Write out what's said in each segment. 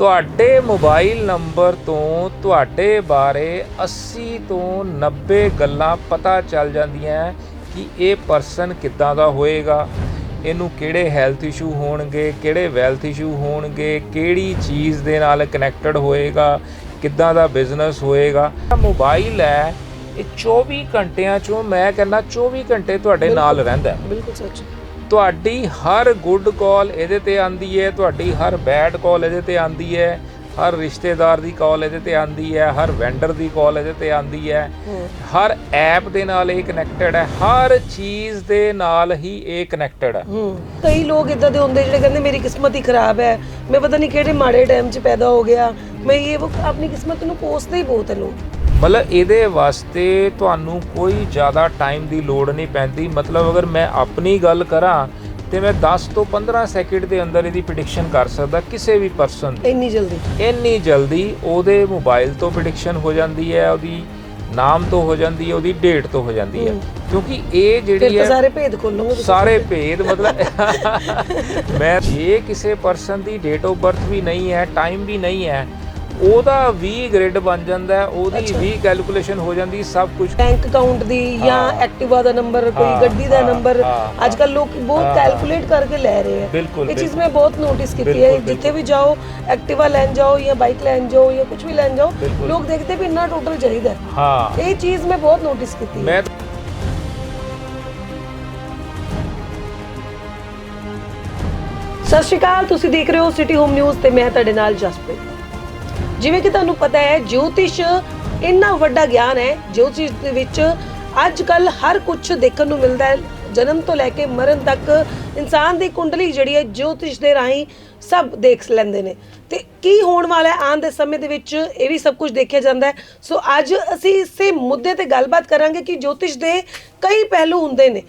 ਤੁਹਾਡੇ mobile number ਤੋਂ ਤੁਹਾਡੇ ਬਾਰੇ 80 ਤੋਂ 90 ਗੱਲਾਂ ਪਤਾ ਚੱਲ ਜਾਂਦੀਆਂ ਕਿ ਇਹ ਪਰਸਨ ਕਿੱਦਾਂ ਦਾ ਹੋਏਗਾ। ਇਹਨੂੰ ਕਿਹੜੇ ਹੈਲਥ ਇਸ਼ੂ ਹੋਣਗੇ ਕਿਹੜੇ ਵੈਲਥ ਇਸ਼ੂ ਹੋਣਗੇ ਕਿਹੜੀ ਚੀਜ਼ ਦੇ ਨਾਲ ਕਨੈਕਟਡ ਹੋਏਗਾ ਕਿੱਦਾਂ ਦਾ ਬਿਜ਼ਨਸ ਹੋਏਗਾ। ਮੋਬਾਈਲ ਹੈ ਇਹ 24 ਘੰਟਿਆਂ ਚੋਂ ਮੈਂ ਕਹਿੰਦਾ 24 ਘੰਟੇ ਤੁਹਾਡੇ ਨਾਲ ਰਹਿੰਦਾ। ਬਿਲਕੁਲ ਸੱਚ। ਤੁਹਾਡੀ ਹਰ ਗੁੱਡ ਕਾਲ ਇਹਦੇ ਤੇ ਆਂਦੀ ਹੈ ਤੁਹਾਡੀ ਹਰ ਬੈਡ ਕਾਲ ਇਹਦੇ ਤੇ ਆਂਦੀ ਹੈ ਹਰ ਰਿਸ਼ਤੇਦਾਰ ਦੀ ਕਾਲ ਇਹਦੇ ਤੇ ਆਂਦੀ ਹੈ ਹਰ ਵੈਂਡਰ ਦੀ ਕਾਲ ਇਹਦੇ ਤੇ ਆਂਦੀ ਹੈ। ਹਰ ਐਪ ਦੇ ਨਾਲ ਇਹ ਕਨੈਕਟਡ ਹੈ ਹਰ ਚੀਜ਼ ਦੇ ਨਾਲ ਹੀ ਇਹ ਕਨੈਕਟਡ ਹੈ। ਕਈ ਲੋਕ ਇਦਾਂ ਦੇ ਹੁੰਦੇ ਜਿਹੜੇ ਕਹਿੰਦੇ ਮੇਰੀ ਕਿਸਮਤ ਹੀ ਖਰਾਬ ਹੈ ਮੈਂ ਪਤਾ ਨਹੀਂ ਕਿਹੜੇ ਮਾੜੇ ਟਾਈਮ 'ਚ ਪੈਦਾ ਹੋ ਗਿਆ ਮੈਂ ਇਹ ਆਪਣੀ ਕਿਸਮਤ ਨੂੰ ਕੋਸਦੇ ਹੀ ਬਹੁਤ ਹੈ ਲੋਕ। ਮਤਲਬ ਇਹਦੇ ਵਾਸਤੇ ਤੁਹਾਨੂੰ ਕੋਈ ਜ਼ਿਆਦਾ ਟਾਈਮ ਦੀ ਲੋੜ ਨਹੀਂ ਪੈਂਦੀ ਮਤਲਬ ਅਗਰ ਮੈਂ ਆਪਣੀ ਗੱਲ ਕਰਾਂ ਤੇ ਮੈਂ 10 ਤੋਂ 15 ਸੈਕਿੰਡ ਦੇ ਅੰਦਰ ਇਹਦੀ ਪ੍ਰੈਡਿਕਸ਼ਨ ਕਰ ਸਕਦਾ ਕਿਸੇ ਵੀ ਪਰਸਨ ਦੀ ਇੰਨੀ ਜਲਦੀ ਇੰਨੀ ਜਲਦੀ ਉਹਦੇ ਮੋਬਾਈਲ ਤੋਂ ਪ੍ਰੈਡਿਕਸ਼ਨ ਹੋ ਜਾਂਦੀ ਹੈ ਉਹਦੀ ਨਾਮ ਤੋਂ ਹੋ ਜਾਂਦੀ ਹੈ ਉਹਦੀ ਡੇਟ ਤੋਂ ਹੋ ਜਾਂਦੀ ਹੈ। ਕਿਉਂਕਿ ਇਹ ਜਿਹੜੀ ਹੈ ਸਾਰੇ ਭੇਦ ਖੋਲੋਗੇ। ਸਾਰੇ ਭੇਦ ਮਤਲਬ ਮੈਂ ਜੇ ਕਿਸੇ ਪਰਸਨ ਦੀ ਡੇਟ ਆਫ ਬਰਥ ਵੀ ਨਹੀਂ ਹੈ ਟਾਈਮ ਵੀ ਨਹੀਂ ਹੈ ਉਹਦਾ ਵੀ ਗ੍ਰਿਡ ਬਣ ਜਾਂਦਾ ਉਹਦੀ। ਵੀ ਕੈਲਕੂਲੇਸ਼ਨ ਹੋ ਜਾਂਦੀ ਸਭ ਕੁਝ ਬੈਂਕ ਅਕਾਊਂਟ ਦੀ ਜਾਂ। ਐਕਟਿਵਾ ਦਾ ਨੰਬਰ ਕੋਈ ਗੱਡੀ ਦਾ ਨੰਬਰ ਅੱਜ ਕੱਲ ਲੋਕ ਬਹੁਤ। ਕੈਲਕੂਲੇਟ ਕਰਕੇ ਲੈ ਰਹੇ ਹੈ ਇਹ ਚੀਜ਼। ਮੈਂ ਬਹੁਤ ਨੋਟਿਸ ਕੀਤੀ ਹੈ। ਜਿੱਥੇ ਵੀ ਜਾਓ ਐਕਟਿਵਾ ਲੈਣ ਜਾਓ ਜਾਂ ਬਾਈਕ ਲੈਣ ਜਾਓ ਜਾਂ ਕੁਝ ਵੀ ਲੈਣ ਜਾਓ। ਲੋਕ ਦੇਖਦੇ ਵੀ ਇੰਨਾ ਟੋਟਲ ਚਾਹੀਦਾ ਹੈ। ਇਹ ਚੀਜ਼ ਮੈਂ ਬਹੁਤ ਨੋਟਿਸ ਕੀਤੀ ਹੈ ਮੈਂ ਸਤਿ ਸ਼੍ਰੀ ਅਕਾਲ ਤੁਸੀਂ ਦੇਖ ਰਹੇ ਹੋ ਸਿਟੀ ਹੋਮ ਨਿਊਜ਼ ਤੇ ਮੈਂ ਤੁਹਾਡੇ ਨਾਲ ਜਸਪ੍ਰੀਤ ਜਿਵੇਂ ਕਿ ਤੁਹਾਨੂੰ ਪਤਾ ਹੈ, ਜੋਤਿਸ਼ ਇੰਨਾ ਵੱਡਾ ਗਿਆਨ ਹੈ, ਜੋਤਿਸ਼ ਦੇ ਵਿੱਚ ਅੱਜ ਕੱਲ ਹਰ ਕੁਝ ਦੇਖਣ ਨੂੰ ਮਿਲਦਾ ਹੈ, ਜਨਮ ਤੋਂ ਲੈ ਕੇ ਮਰਨ ਤੱਕ ਇਨਸਾਨ ਦੀ ਕੁੰਡਲੀ ਜਿਹੜੀ ਹੈ, ਜੋਤਿਸ਼ ਦੇ ਰਾਹੀਂ ਸਭ ਦੇਖ ਲੈਂਦੇ ਨੇ। ਤੇ ਕੀ ਹੋਣ ਵਾਲਾ ਹੈ, ਆਉਣ ਦੇ ਸਮੇਂ ਦੇ ਵਿੱਚ ਇਹ ਵੀ ਸਭ ਕੁਝ ਦੇਖਿਆ ਜਾਂਦਾ ਹੈ। ਸੋ ਅੱਜ ਅਸੀਂ ਇਸੇ ਮੁੱਦੇ ਤੇ ਗੱਲਬਾਤ ਕਰਾਂਗੇ ਕਿ ਜੋਤਿਸ਼ ਦੇ ਕਈ ਪਹਿਲੂ ਹੁੰਦੇ ਨੇ।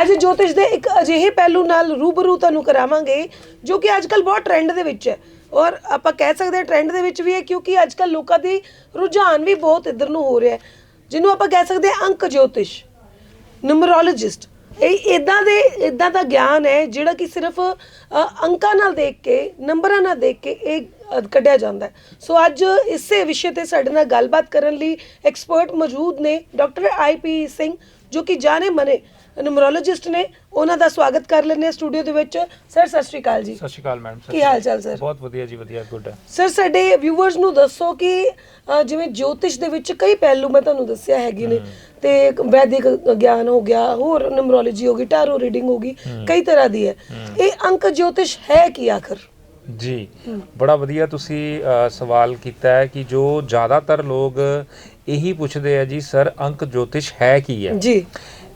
ਅੱਜ ਜੋਤਿਸ਼ ਦੇ ਇੱਕ ਅਜਿਹੇ ਪਹਿਲੂ ਨਾਲ ਰੂਬਰੂ ਤੁਹਾਨੂੰ ਕਰਾਵਾਂਗੇ, ਜੋ ਕਿ ਅੱਜਕੱਲ ਬਹੁਤ ਟ੍ਰੈਂਡ ਦੇ ਵਿੱਚ ਹੈ। ਔਰ ਆਪਾਂ ਕਹਿ ਸਕਦੇ ਹਾਂ ਟ੍ਰੈਂਡ ਦੇ ਵਿੱਚ ਵੀ ਹੈ, ਕਿਉਂਕਿ ਅੱਜ ਅੱਜਕੱਲ ਲੋਕਾਂ ਦੀ ਰੁਝਾਨ ਵੀ ਬਹੁਤ ਇੱਧਰ ਨੂੰ ਹੋ ਰਿਹਾ ਹੈ। ਜਿਹਨੂੰ ਆਪਾਂ ਕਹਿ ਸਕਦੇ ਹਾਂ ਅੰਕ ਜੋਤਿਸ਼ ਨਿਊਮਰੋਲੋਜਿਸਟ ਇਹ ਇਦਾਂ ਦੇ ਇਦਾਂ ਦਾ ਗਿਆਨ ਹੈ ਜਿਹੜਾ ਕਿ ਸਿਰਫ ਅੰਕਾਂ ਨਾਲ ਦੇਖ ਕੇ, ਨੰਬਰਾਂ ਨਾਲ ਦੇਖ ਕੇ ਇਹ ਕੱਢਿਆ ਜਾਂਦਾ ਹੈ। ਸੋ ਅੱਜ ਇਸੇ ਵਿਸ਼ੇ ਤੇ ਸਾਡੇ ਨਾਲ ਗੱਲਬਾਤ ਕਰਨ ਲਈ ਐਕਸਪਰਟ ਮੌਜੂਦ ਨੇ ਡਾਕਟਰ ਆਈਪੀ ਸਿੰਘ। ਜੋ ਕਿ ਜਾਣੇ ਮਨੇ। ਨਿਊਮਰੋਲੋਜਿਸਟ ਨੇ ਉਹਨਾਂ ਦਾ ਸਵਾਗਤ ਕਰ ਲੈਂਦੇ ਹਾਂ ਸਟੂਡੀਓ ਦੇ ਵਿੱਚ। ਸਰ ਸਤਿ ਸ਼੍ਰੀ ਅਕਾਲ ਜੀ। ਸਤਿ ਸ਼੍ਰੀ ਅਕਾਲ ਮੈਡਮ ਕੀ ਹਾਲ ਚਾਲ ਸਰ? ਬਹੁਤ ਵਧੀਆ ਜੀ ਵਧੀਆ ਗੁੱਡ। ਹੈ ਸਰ ਸਾਡੇ ਵਿਊਅਰਸ ਨੂੰ ਦੱਸੋ ਕਿ ਅ, ਜਿਵੇਂ ਜੋਤਿਸ਼ ਦੇ ਵਿੱਚ ਕਈ ਪਹਿਲੂ ਮੈਂ ਤੁਹਾਨੂੰ ਦੱਸਿਆ ਹੈਗੇ ਨੇ। ਤੇ ਵੈਦਿਕ ਗਿਆਨ ਹੋ ਗਿਆ ਹੋਰ ਨਿਊਮਰੋਲੋਜੀ ਹੋ ਗਈ ਟੈਰੋ ਰੀਡਿੰਗ ਹੋ ਗਈ ਕਈ ਤਰ੍ਹਾਂ ਦੀ ਹੈ। ਇਹ ਅੰਕ ਜੋਤਿਸ਼ ਹੈ ਕੀ ਆਖਰ? ਜੀ। ਬੜਾ ਵਧੀਆ ਤੁਸੀਂ ਅ, ਸਵਾਲ ਕੀਤਾ ਹੈ ਕਿ ਜੋ ਜ਼ਿਆਦਾਤਰ ਲੋਕ ਇਹੀ ਪੁੱਛਦੇ ਆ ਜੀ ਸਰ ਅੰਕ ਜੋਤਿਸ਼ ਹੈ ਕੀ ਹੈ? ਜੀ।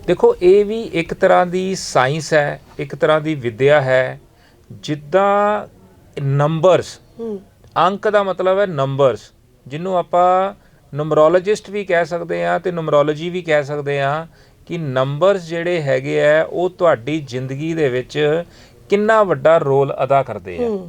ਦੇਖੋ ਇਹ ਵੀ ਇੱਕ ਤਰ੍ਹਾਂ ਦੀ ਸਾਇੰਸ ਹੈ ਇੱਕ ਤਰ੍ਹਾਂ ਦੀ ਵਿਦਿਆ ਹੈ ਜਿੱਦਾਂ ਨੰਬਰਸ। ਅੰਕ ਦਾ ਮਤਲਬ ਹੈ ਨੰਬਰਸ ਜਿਹਨੂੰ ਆਪਾਂ ਨੰਬਰੋਲੋਜਿਸਟ ਵੀ ਕਹਿ ਸਕਦੇ ਆ ਤੇ ਨੰਬਰੋਲੋਜੀ ਵੀ ਕਹਿ ਸਕਦੇ ਆ ਕਿ ਨੰਬਰਸ ਜਿਹੜੇ ਹੈਗੇ ਆ ਉਹ ਤੁਹਾਡੀ ਜ਼ਿੰਦਗੀ ਦੇ ਵਿੱਚ ਕਿੰਨਾ ਵੱਡਾ ਰੋਲ ਅਦਾ ਕਰਦੇ ਆ।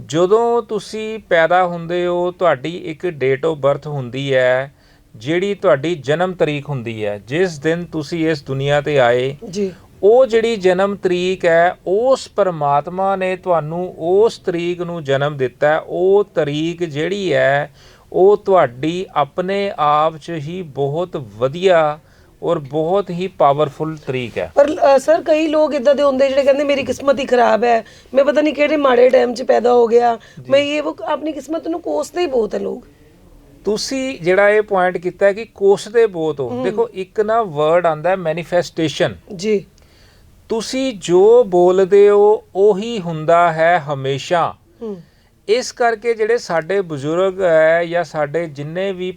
ਜਦੋਂ ਤੁਸੀਂ ਪੈਦਾ ਹੁੰਦੇ ਹੋ ਤੁਹਾਡੀ ਇੱਕ ਡੇਟ ਆਫ ਬਰਥ ਹੁੰਦੀ ਹੈ ਜਿਹੜੀ ਤੁਹਾਡੀ ਜਨਮ ਤਰੀਕ ਹੁੰਦੀ ਹੈ ਜਿਸ ਦਿਨ ਤੁਸੀਂ ਇਸ ਦੁਨੀਆ ਤੇ ਆਏ ਜੀ। ਉਹ ਜਿਹੜੀ ਜਨਮ ਤਰੀਕ ਹੈ ਉਸ ਪਰਮਾਤਮਾ ਨੇ ਤੁਹਾਨੂੰ ਉਸ ਤਰੀਕ ਨੂੰ ਜਨਮ ਦਿੱਤਾ ਹੈ। ਉਹ ਤਰੀਕ ਜਿਹੜੀ ਹੈ ਉਹ ਤੁਹਾਡੀ ਆਪਣੇ ਆਪ 'ਚ ਹੀ ਬਹੁਤ ਵਧੀਆ ਔਰ ਬਹੁਤ ਹੀ ਪਾਵਰਫੁਲ ਤਰੀਕ ਹੈ। ਪਰ ਸਰ ਕਈ ਲੋਕ ਇਦਾਂ ਦੇ ਹੁੰਦੇ ਜਿਹੜੇ ਕਹਿੰਦੇ ਮੇਰੀ ਕਿਸਮਤ ਹੀ ਖਰਾਬ ਹੈ। ਮੈਂ ਪਤਾ ਨਹੀਂ ਕਿਹੜੇ ਮਾੜੇ ਟਾਈਮ 'ਚ ਪੈਦਾ ਹੋ ਗਿਆ। ਮੈਂ ਇਹ ਉਹ ਆਪਣੀ ਕਿਸਮਤ ਨੂੰ ਕੋਸਦੇ ਹੀ ਬਹੁਤ ਹੈ ਲੋਕ। ਤੁਸੀਂ ਜਿਹੜਾ ਇਹ ਪੁਆਇੰਟ ਕੀਤਾ ਕਿ ਕੋਸਦੇ ਬਹੁਤ ਹੋ। ਦੇਖੋ ਇੱਕ ਨਾ ਵਰਡ ਆਂਦਾ ਹੈ ਮੈਨੀਫੈਸਟੇਸ਼ਨ ਜੀ। ਤੁਸੀਂ ਜੋ ਬੋਲਦੇ ਹੋ ਉਹੀ ਹੁੰਦਾ ਹੈ ਹਮੇਸ਼ਾ। ਇਸ ਕਰਕੇ ਜਿਹੜੇ ਸਾਡੇ ਬਜ਼ੁਰਗ ਹੈ ਜਾਂ ਸਾਡੇ ਜਿੰਨੇ ਵੀ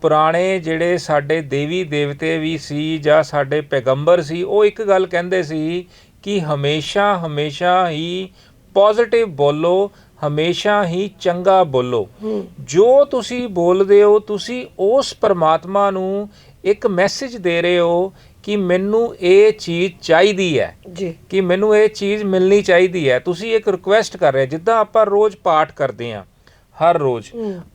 ਪੁਰਾਣੇ ਜਿਹੜੇ ਸਾਡੇ ਦੇਵੀ ਦੇਵਤੇ ਵੀ ਸੀ ਜਾਂ ਸਾਡੇ ਪੈਗੰਬਰ ਸੀ ਉਹ ਇੱਕ ਗੱਲ ਕਹਿੰਦੇ ਸੀ ਕਿ ਹਮੇਸ਼ਾ ਹਮੇਸ਼ਾ ਹੀ ਪੋਜ਼ਿਟਿਵ ਬੋਲੋ ਹਮੇਸ਼ਾ ਹੀ ਚੰਗਾ ਬੋਲੋ। ਜੋ ਤੁਸੀਂ ਬੋਲਦੇ ਹੋ ਤੁਸੀਂ ਉਸ ਪਰਮਾਤਮਾ ਨੂੰ ਇੱਕ ਮੈਸੇਜ ਦੇ ਰਹੇ ਹੋ ਕਿ ਮੈਨੂੰ ਇਹ ਚੀਜ਼ ਚਾਹੀਦੀ ਹੈ। ਜੀ। ਕਿ ਮੈਨੂੰ ਇਹ ਚੀਜ਼ ਮਿਲਣੀ ਚਾਹੀਦੀ ਹੈ। ਤੁਸੀਂ ਇੱਕ ਰਿਕੁਐਸਟ ਕਰ ਰਹੇ। ਜਿੱਦਾਂ ਆਪਾਂ ਰੋਜ਼ ਪਾਠ ਕਰਦੇ ਹਾਂ ਹਰ ਰੋਜ਼।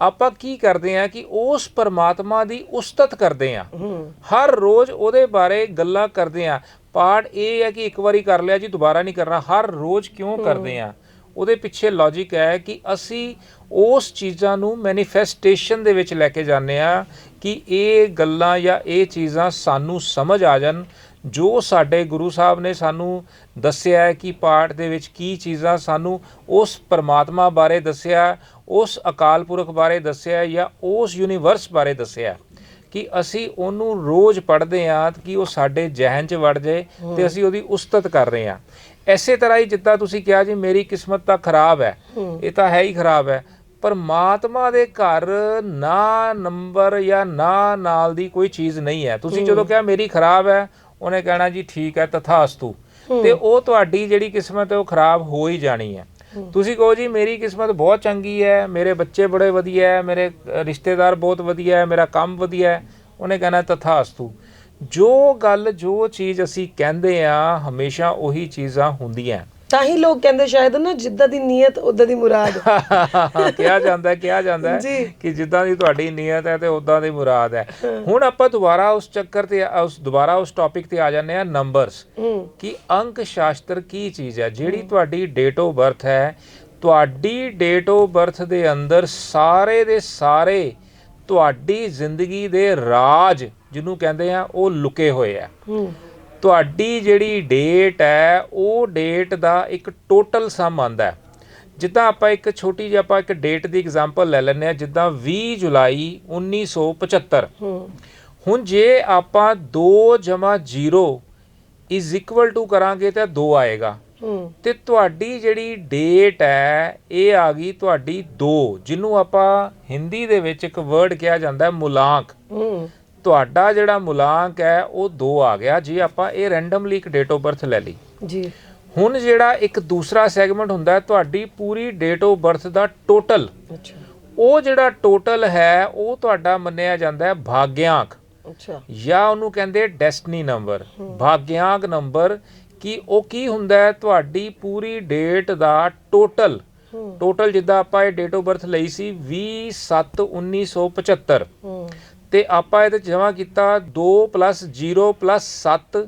ਆਪਾਂ ਕੀ ਕਰਦੇ ਹਾਂ ਕਿ ਉਸ ਪਰਮਾਤਮਾ ਦੀ ਉਸਤਤ ਕਰਦੇ ਹਾਂ। ਹੂੰ। ਹਰ ਰੋਜ਼ ਉਹਦੇ ਬਾਰੇ ਗੱਲਾਂ ਕਰਦੇ ਹਾਂ। ਪਾਠ ਇਹ ਹੈ ਕਿ ਇੱਕ ਵਾਰੀ ਕਰ ਲਿਆ ਜੀ ਦੁਬਾਰਾ ਨਹੀਂ ਕਰਨਾ। ਹਰ ਰੋਜ਼ ਕਿਉਂ ਕਰਦੇ ਹਾਂ? ਉਹਦੇ ਪਿੱਛੇ ਲੌਜੀਕ ਹੈ ਕਿ ਅਸੀਂ ਉਸ ਚੀਜ਼ਾਂ ਨੂੰ ਮੈਨੀਫੈਸਟੇਸ਼ਨ ਦੇ ਵਿੱਚ ਲੈ ਕੇ ਜਾਂਦੇ ਆ ਕਿ ਇਹ ਗੱਲਾਂ ਜਾਂ ਇਹ ਚੀਜ਼ਾਂ ਸਾਨੂੰ ਸਮਝ ਆ ਜਾਣ ਜੋ ਸਾਡੇ ਗੁਰੂ ਸਾਹਿਬ ਨੇ ਸਾਨੂੰ ਦੱਸਿਆ ਹੈ ਕਿ ਪਾਠ ਦੇ ਵਿੱਚ ਕੀ ਚੀਜ਼ਾਂ ਸਾਨੂੰ ਉਸ ਪਰਮਾਤਮਾ ਬਾਰੇ ਦੱਸਿਆ ਉਸ ਅਕਾਲ ਪੁਰਖ ਬਾਰੇ ਦੱਸਿਆ ਜਾਂ ਉਸ ਯੂਨੀਵਰਸ ਬਾਰੇ ਦੱਸਿਆ ਕਿ ਅਸੀਂ ਉਹਨੂੰ ਰੋਜ਼ ਪੜ੍ਹਦੇ ਹਾਂ ਕਿ ਉਹ ਸਾਡੇ ਜ਼ਿਹਨ 'ਚ ਵੜ ਜਾਏ ਤੇ ਅਸੀਂ ਉਹਦੀ ਉਸਤਤ ਕਰ ਰਹੇ ਹਾਂ। ਐਸੇ ਤਰ੍ਹਾਂ ਹੀ ਜਿੱਦਾਂ ਤੁਸੀਂ ਕਿਹਾ ਜੀ ਮੇਰੀ ਕਿਸਮਤ ਤਾਂ ਖਰਾਬ ਹੈ। ਇਹ ਤਾਂ ਹੈ ਹੀ ਖਰਾਬ ਹੈ। ਪਰਮਾਤਮਾ ਦੇ ਘਰ ਨਾ ਨੰਬਰ ਜਾਂ ਨਾ ਨਾਲ ਦੀ ਕੋਈ ਚੀਜ਼ ਨਹੀਂ ਹੈ। ਤੁਸੀਂ ਜਦੋਂ ਕਿਹਾ ਮੇਰੀ ਖਰਾਬ ਹੈ ਉਹਨੇ ਕਹਿਣਾ ਜੀ ਠੀਕ ਹੈ ਤਥਾਸਤੂ। ਤੇ ਉਹ ਤੁਹਾਡੀ ਜਿਹੜੀ ਕਿਸਮਤ ਹੈ ਉਹ ਖਰਾਬ ਹੋ ਹੀ ਜਾਣੀ ਹੈ। ਤੁਸੀਂ ਕਹੋ ਜੀ ਮੇਰੀ ਕਿਸਮਤ ਬਹੁਤ ਚੰਗੀ ਹੈ ਮੇਰੇ ਬੱਚੇ ਬੜੇ ਵਧੀਆ ਹੈ ਮੇਰੇ ਰਿਸ਼ਤੇਦਾਰ ਬਹੁਤ ਵਧੀਆ ਹੈ ਮੇਰਾ ਕੰਮ ਵਧੀਆ ਹੈ। ਉਹਨੇ ਕਹਿਣਾ ਤਥਾਸਤੂ। ਜੋ ਗੱਲ ਜੋ ਚੀਜ਼ ਅਸੀਂ ਕਹਿੰਦੇ ਆ ਹਮੇਸ਼ਾ ਉਹੀ ਚੀਜ਼ਾਂ ਹੁੰਦੀਆਂ। ਤਾਂ ਹੀ ਲੋਕ ਕਹਿੰਦੇ ਸ਼ਾਇਦ ਨਾ ਜਿੱਦਾਂ ਦੀ ਨੀਅਤ ਉਦਾਂ ਦੀ ਮੁਰਾਦ। ਕਿਹਾ ਜਾਂਦਾ ਹੈ ਕਿਹਾ ਜਾਂਦਾ ਹੈ। ਕਿ ਜਿੱਦਾਂ ਦੀ ਤੁਹਾਡੀ ਨੀਅਤ ਹੈ ਤੇ ਉਦਾਂ ਦੀ ਮੁਰਾਦ ਹੈ। ਹੁਣ ਆਪਾਂ ਦੁਬਾਰਾ ਉਸ ਚੱਕਰ ਤੇ ਉਸ ਦੁਬਾਰਾ ਉਸ ਟੌਪਿਕ ਤੇ ਆ ਜਾਂਦੇ ਆ ਨੰਬਰਸ ਕਿ ਅੰਕ ਸ਼ਾਸਤਰ ਕੀ ਚੀਜ਼ ਹੈ? ਜਿਹੜੀ ਤੁਹਾਡੀ ਡੇਟ ਆਫ ਬਰਥ ਹੈ ਤੁਹਾਡੀ ਡੇਟ ਆਫ ਬਰਥ ਦੇ ਅੰਦਰ ਸਾਰੇ ਦੇ ਸਾਰੇ ਤੁਹਾਡੀ ਜ਼ਿੰਦਗੀ ਦੇ ਰਾਜ ਜਿਹਨੂੰ ਕਹਿੰਦੇ ਆ ਉਹ ਲੁਕੇ ਹੋਏ ਆ। ਤੁਹਾਡੀ ਜਿਹੜੀ ਡੇਟ ਹੈ ਉਹ ਡੇਟ ਦਾ ਇੱਕ ਟੋਟਲ ਸਮ ਆਂਦਾ ਜਿੱਦਾਂ ਆਪਾਂ ਇੱਕ ਛੋਟੀ ਜਿਹੀ ਆਪਾਂ ਇੱਕ ਡੇਟ ਦੀ ਐਗਜ਼ਾਮਪਲ ਲੈ ਲੈਂਦੇ ਆ ਜਿੱਦਾਂ 20 ਜੁਲਾਈ 1975 ਹੂੰ। ਹੁਣ ਜੇ ਆਪਾਂ 2 0 ਇਜ਼ ਇਕੁਅਲ ਟੂ ਕਰਾਂਗੇ ਤਾਂ 2 ਆਏਗਾ। ਤੇ ਤੁਹਾਡੀ ਜਿਹੜੀ ਡੇਟ ਹੈ ਇਹ ਆ ਗਈ ਤੁਹਾਡੀ 2 ਜਿਹਨੂੰ ਆਪਾਂ ਹਿੰਦੀ ਦੇ ਵਿੱਚ ਇੱਕ ਵਰਡ ਕਿਹਾ ਜਾਂਦਾ ਹੈ ਮੁਲਾਂਕ। ਹੂੰ। ਤੁਹਾਡਾ ਜਿਹੜਾ ਮੁਲਾਂਕ ਹੈ ਉਹ 2 ਆ ਗਿਆ ਜੇ ਆਪਾਂ ਇਹ ਰੈਂਡਮਲੀ ਇੱਕ ਡੇਟ ਆਫ ਬਰਥ ਲੈ ਲਈ। ਜੀ। ਹੁਣ ਜਿਹੜਾ ਇੱਕ ਦੂਸਰਾ ਸੈਗਮੈਂਟ ਹੁੰਦਾ ਹੈ ਤੁਹਾਡੀ ਪੂਰੀ ਡੇਟ ਆਫ ਬਰਥ ਦਾ ਟੋਟਲ ਅੱਛਾ। ਉਹ ਜਿਹੜਾ ਟੋਟਲ ਹੈ ਉਹ ਤੁਹਾਡਾ ਮੰਨਿਆ ਜਾਂਦਾ ਹੈ ਭਾਗਿਆਂਕ ਅੱਛਾ। ਜਾਂ ਉਹਨੂੰ ਕਹਿੰਦੇ ਡੈਸਟਨੀ ਨੰਬਰ ਭਾਗਿਆਂਕ ਨੰਬਰ ਕਿ ਉਹ ਕੀ ਹੁੰਦਾ ਹੈ? ਤੁਹਾਡੀ ਪੂਰੀ ਡੇਟ ਦਾ ਟੋਟਲ ਟੋਟਲ ਜਿੱਦਾਂ ਆਪਾਂ ਇਹ ਡੇਟ ਆਫ ਬਰਥ ਲਈ ਸੀ 20/7/1975 ਹੂੰ। ਤੇ ਆਪਾਂ ਇਹਦੇ ਜਮਾ ਕੀਤਾ 2 0 7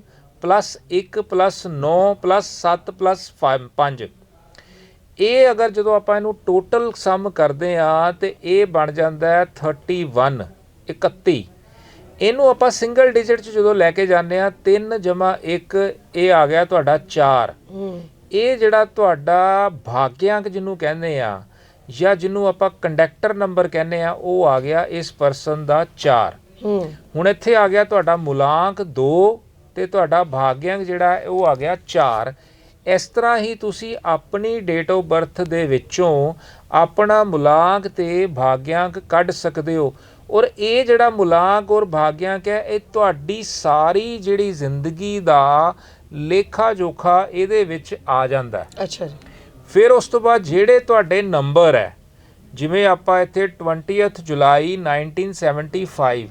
1 9 7 5 ਇਹ ਅਗਰ ਜਦੋਂ ਆਪਾਂ ਇਹਨੂੰ ਟੋਟਲ ਸਮ ਕਰਦੇ ਆ ਤੇ ਇਹ ਬਣ ਜਾਂਦਾ ਹੈ 31 31 ਇਹਨੂੰ ਆਪਾਂ ਸਿੰਗਲ ਡਿਜਿਟ ਚ ਜਦੋਂ ਲੈ ਕੇ ਜਾਂਦੇ ਆ 3 ਜਮਾ 1 ਇਹ ਆ ਗਿਆ ਤੁਹਾਡਾ 4 ਹੂੰ। ਇਹ ਜਿਹੜਾ ਤੁਹਾਡਾ ਭਾਗਿਆਂਕ ਜਿਹਨੂੰ ਕਹਿੰਦੇ ਆ ਜਾਂ ਜਿਹਨੂੰ ਆਪਾਂ ਕੰਡਕਟਰ ਨੰਬਰ ਕਹਿੰਦੇ ਆ ਉਹ ਆ ਗਿਆ ਇਸ ਪਰਸਨ ਦਾ 4 ਹੂੰ। ਹੁਣ ਇੱਥੇ ਆ ਗਿਆ ਤੁਹਾਡਾ ਮੁਲਾਂਕ 2 ਤੇ ਤੁਹਾਡਾ ਭਾਗਿਆਂਕ ਜਿਹੜਾ ਉਹ ਆ ਗਿਆ 4 ਇਸ ਤਰ੍ਹਾਂ ਹੀ ਤੁਸੀਂ ਆਪਣੀ ਡੇਟ ਆਫ ਬਰਥ ਦੇ ਵਿੱਚੋਂ ਆਪਣਾ ਮੁਲਾਂਕ ਤੇ ਭਾਗਿਆਂਕ ਕੱਢ ਸਕਦੇ ਹੋ। ਔਰ ਇਹ ਜਿਹੜਾ ਮੁਲਾਂਕ ਔਰ ਭਾਗਿਆਂਕ ਹੈ ਇਹ ਤੁਹਾਡੀ ਸਾਰੀ ਜਿਹੜੀ ਜ਼ਿੰਦਗੀ ਦਾ ਲੇਖਾ ਜੋਖਾ ਇਹਦੇ ਵਿੱਚ ਆ ਜਾਂਦਾ ਹੈ। ਅੱਛਾ ਜੀ। ਫਿਰ ਉਸ ਤੋਂ ਬਾਅਦ ਜਿਹੜੇ ਤੁਹਾਡੇ ਨੰਬਰ ਹੈ ਜਿਵੇਂ ਆਪਾਂ ਇੱਥੇ 20th ਜੁਲਾਈ 1975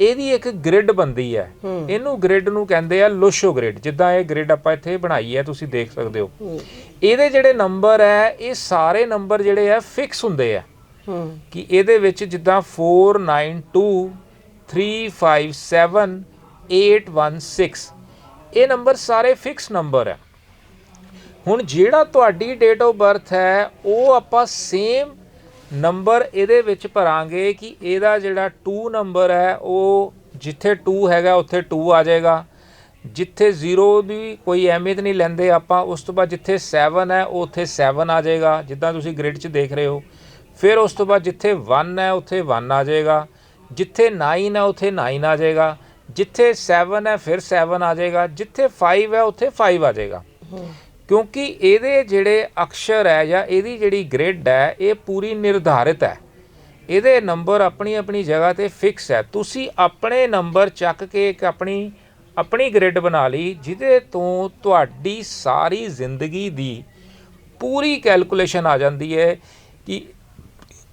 ਇਹਦੀ ਇੱਕ ਗ੍ਰਿਡ ਬੰਦੀ ਹੈ। ਹੂੰ। ਇਹਨੂੰ ਗ੍ਰਿਡ ਨੂੰ ਕਹਿੰਦੇ ਆ ਲੋਸ਼ੋ ਗ੍ਰਿਡ ਜਿੱਦਾਂ ਇਹ ਗ੍ਰਿਡ ਆਪਾਂ ਇੱਥੇ ਬਣਾਈ ਹੈ ਤੁਸੀਂ ਦੇਖ ਸਕਦੇ ਹੋ। ਹੂੰ। ਇਹਦੇ ਜਿਹੜੇ ਨੰਬਰ ਹੈ ਇਹ ਸਾਰੇ ਨੰਬਰ ਜਿਹੜੇ ਆ ਫਿਕਸ ਹੁੰਦੇ ਆ ਹੂੰ। ਕਿ ਇਹਦੇ ਵਿੱਚ ਜਿੱਦਾਂ 492 357 816 ਇਹ ਨੰਬਰ ਸਾਰੇ ਫਿਕਸ ਨੰਬਰ ਹੈ ਹੁਣ ਜਿਹੜਾ ਤੁਹਾਡੀ ਡੇਟ ਆਫ ਬਰਥ ਹੈ, ਉਹ ਆਪਾਂ ਸੇਮ ਨੰਬਰ ਇਹਦੇ ਵਿੱਚ ਭਰਾਂਗੇ ਕਿ ਇਹਦਾ ਜਿਹੜਾ 2 ਨੰਬਰ ਹੈ, ਉਹ ਜਿੱਥੇ 2 ਹੈਗਾ, ਉੱਥੇ 2 ਆ ਜਾਏਗਾ। ਜਿੱਥੇ 0 ਦੀ ਕੋਈ ਅਹਿਮੀਅਤ ਨਹੀਂ ਲੈਂਦੇ ਆਪਾਂ, ਉਸ ਤੋਂ ਬਾਅਦ ਜਿੱਥੇ 7 ਹੈ ਉੱਥੇ 7 ਆ ਜਾਏਗਾ। ਜਿੱਦਾਂ ਤੁਸੀਂ ਗ੍ਰਿਡ 'ਚ ਦੇਖ ਰਹੇ ਹੋ। ਫਿਰ ਉਸ ਤੋਂ ਬਾਅਦ ਜਿੱਥੇ 1 ਹੈ, ਉੱਥੇ 1 ਆ ਜਾਏਗਾ। ਜਿੱਥੇ 9 ਹੈ, ਉੱਥੇ 9 ਆ ਜਾਏਗਾ। ਜਿੱਥੇ 7 ਹੈ, ਫਿਰ 7 ਆ ਜਾਏਗਾ। ਜਿੱਥੇ 5 ਹੈ, ਉੱਥੇ 5 ਆ ਜਾਏਗਾ। ਕਿਉਂਕਿ ਇਹਦੇ ਜਿਹੜੇ ਅਕਸ਼ਰ ਹੈ ਜਾਂ ਇਹਦੀ ਜਿਹੜੀ ਗ੍ਰਿਡ ਹੈ, ਇਹ ਪੂਰੀ ਨਿਰਧਾਰਿਤ ਹੈ। ਇਹਦੇ ਨੰਬਰ ਆਪਣੀ ਆਪਣੀ ਜਗ੍ਹਾ ਤੇ ਫਿਕਸ ਹੈ। ਤੁਸੀਂ ਆਪਣੇ ਨੰਬਰ ਚੱਕ ਕੇ ਇੱਕ ਆਪਣੀ ਆਪਣੀ ਗ੍ਰਿਡ ਬਣਾ ਲਈ, ਜਿਹਦੇ ਤੋਂ ਤੁਹਾਡੀ ਸਾਰੀ ਜ਼ਿੰਦਗੀ ਦੀ ਪੂਰੀ ਕੈਲਕੂਲੇਸ਼ਨ ਆ ਜਾਂਦੀ ਹੈ ਕਿ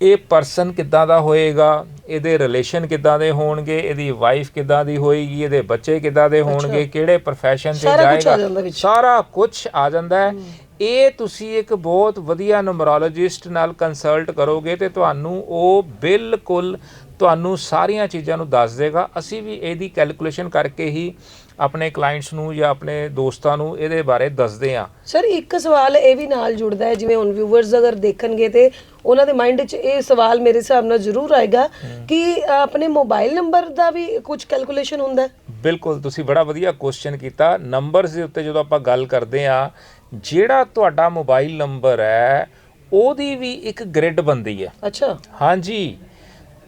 ਇਹ ਪਰਸਨ ਕਿੱਦਾਂ ਦਾ ਹੋਏਗਾ? ਇਹਦੇ ਰਿਲੇਸ਼ਨ ਕਿੱਦਾਂ ਦੇ ਹੋਣਗੇ? ਇਹਦੀ ਵਾਈਫ ਕਿੱਦਾਂ ਦੀ ਹੋਏਗੀ? ਇਹਦੇ ਬੱਚੇ ਕਿੱਦਾਂ ਦੇ ਹੋਣਗੇ? ਕਿਹੜੇ ਕੁਛ ਆ ਜਾਏਗਾ। ਸਾਰਾ ਕੁਝ ਆ ਜਾਂਦਾ ਹੈ। ਇਹ ਤੁਸੀਂ ਇੱਕ ਬਹੁਤ ਵਧੀਆ ਨੰਬਰੋਲੋਜਿਸਟ ਨਾਲ ਕੰਸਲਟ ਕਰੋਗੇ ਤੇ ਤੁਹਾਨੂੰ ਉਹ ਬਿਲਕੁਲ ਤੁਹਾਨੂੰ ਸਾਰੀਆਂ ਚੀਜ਼ਾਂ ਨੂੰ ਦੱਸ ਦੇਗਾ। ਅਸੀਂ ਵੀ ਇਹਦੀ ਕੈਲਕੂਲੇਸ਼ਨ ਕਰਕੇ ਹੀ ਆਪਣੇ ਕਲਾਇੰਟਸ ਨੂੰ ਜਾਂ ਆਪਣੇ ਦੋਸਤਾਂ ਨੂੰ ਇਹਦੇ ਬਾਰੇ ਦੱਸਦੇ ਆ ਸਰ ਇੱਕ ਸਵਾਲ ਇਹ ਵੀ ਨਾਲ ਜੁੜਦਾ ਹੈ ਜਿਵੇਂ ਹੁਣ ਵਿਊਵਰਸ ਅਗਰ ਦੇਖਣਗੇ ਤੇ ਉਹਨਾਂ ਦੇ ਮਾਈਂਡ 'ਚ ਇਹ ਸਵਾਲ ਮੇਰੇ ਹਿਸਾਬ ਨਾਲ ਜ਼ਰੂਰ ਆਏਗਾ ਕਿ ਆਪਣੇ ਮੋਬਾਈਲ ਨੰਬਰ ਦਾ ਵੀ ਕੁਝ ਕੈਲਕੂਲੇਸ਼ਨ ਹੁੰਦਾ ਹੈ? ਬਿਲਕੁਲ ਤੁਸੀਂ ਬੜਾ ਵਧੀਆ ਕੁਐਸਚਨ ਕੀਤਾ। ਨੰਬਰਸ ਦੇ ਉੱਤੇ ਜਦੋਂ ਆਪਾਂ ਗੱਲ ਕਰਦੇ ਆ ਜਿਹੜਾ ਤੁਹਾਡਾ ਮੋਬਾਈਲ ਨੰਬਰ ਹੈ ਉਹਦੀ ਵੀ ਇੱਕ ਗ੍ਰਿਡ ਬੰਦੀ ਹੈ। ਅੱਛਾ। ਹਾਂਜੀ।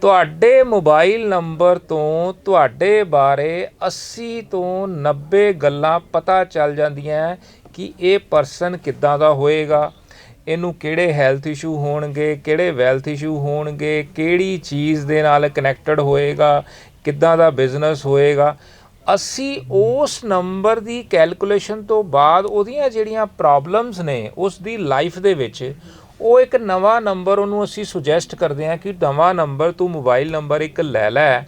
ਤੁਹਾਡੇ ਮੋਬਾਈਲ ਨੰਬਰ ਤੋਂ ਤੁਹਾਡੇ ਬਾਰੇ 80 ਤੋਂ 90 ਗੱਲਾਂ ਪਤਾ ਚੱਲ ਜਾਂਦੀਆਂ ਕਿ ਇਹ ਪਰਸਨ ਕਿੱਦਾਂ ਦਾ ਹੋਏਗਾ। ਇਹਨੂੰ ਕਿਹੜੇ ਹੈਲਥ ਇਸ਼ੂ ਹੋਣਗੇ, ਕਿਹੜੇ ਵੈਲਥ ਇਸ਼ੂ ਹੋਣਗੇ, ਕਿਹੜੀ ਚੀਜ਼ ਦੇ ਨਾਲ ਕਨੈਕਟਡ ਹੋਏਗਾ, ਕਿੱਦਾਂ ਦਾ ਬਿਜ਼ਨਸ ਹੋਏਗਾ। ਅਸੀਂ ਉਸ ਨੰਬਰ ਦੀ ਕੈਲਕੂਲੇਸ਼ਨ ਤੋਂ ਬਾਅਦ ਉਹਦੀਆਂ ਜਿਹੜੀਆਂ ਪ੍ਰੋਬਲਮਸ ਨੇ, ਉਸ ਦੀ ਲਾਈਫ ਦੇ ਵਿੱਚ ਉਹ ਇੱਕ ਨਵਾਂ ਨੰਬਰ ਉਹਨੂੰ ਅਸੀਂ ਸੁਜੈਸਟ ਕਰਦੇ ਹਾਂ ਕਿ ਨਵਾਂ ਨੰਬਰ ਤੂੰ ਮੋਬਾਈਲ ਨੰਬਰ ਇੱਕ ਲੈ ਲੈ